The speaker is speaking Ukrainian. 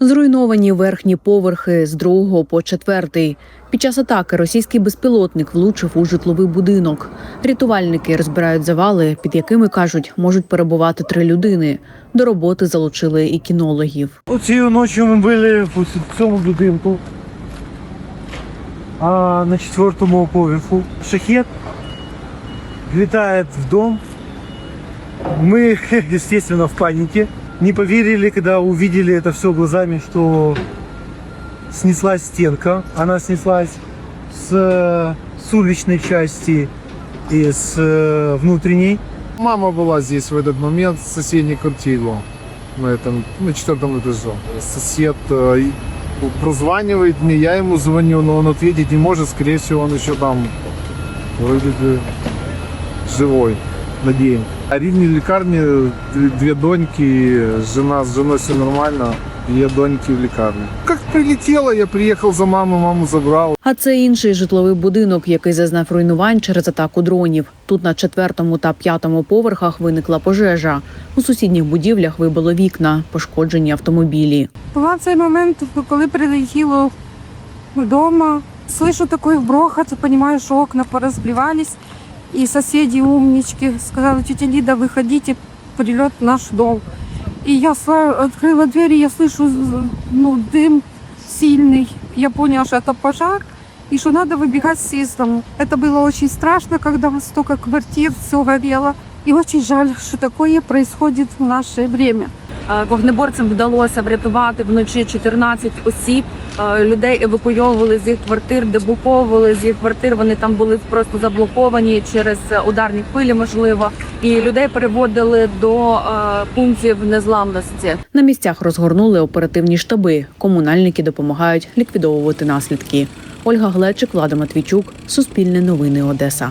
Зруйновані верхні поверхи з другого по четвертий. Під час атаки російський безпілотник влучив у житловий будинок. Рятувальники розбирають завали, під якими кажуть, можуть перебувати три людини. До роботи залучили і кінологів. Оцією ночі ми були в цьому будинку. А на четвертому поверху шахет влетает в дом. Мы, естественно, в панике. Не поверили, когда увидели это все глазами, что снеслась стенка. Она снеслась с, с уличной части и с э, внутренней. Мама была здесь в этот момент в соседней квартире на этом, на четвертом этаже. Сосед э, прозванивает мне, я ему звоню, но он ответить не может, скорее всего, он еще там вроде бы живой, надеем. А рідні лікарні, дві- доньки, жена з жіною все нормально, є доньки в лікарні. Як прилетіло, я приїхав за мамою, маму забрав. А це інший житловий будинок, який зазнав руйнувань через атаку дронів. Тут на четвертому та п'ятому поверхах виникла пожежа. У сусідніх будівлях вибило вікна, пошкоджені автомобілі. Була цей момент, коли прилетіло вдома. Слышу такой грохот, понимаю, что окна поразбивались. И соседи умнички сказали, тетя Лида, выходите, прилет в наш дом. И я сла- открыла дверь, и я слышу ну, дым сильный. Я поняла, что это пожар, и что надо выбегать с дому. Это было очень страшно, когда столько квартир, все горело. И очень жаль, что такое происходит в наше время. Е, Вогнеборцям вдалося врятувати вночі 14 осіб. Е, Людей евакуйовували з їх квартир, дебуковували з їх квартир. Вони там були просто заблоковані через ударні хвилі, можливо. І людей переводили до е, пунктів незламності. На місцях розгорнули оперативні штаби. Комунальники допомагають ліквідовувати наслідки. Ольга Глечик, Влада Матвійчук, Суспільне новини Одеса.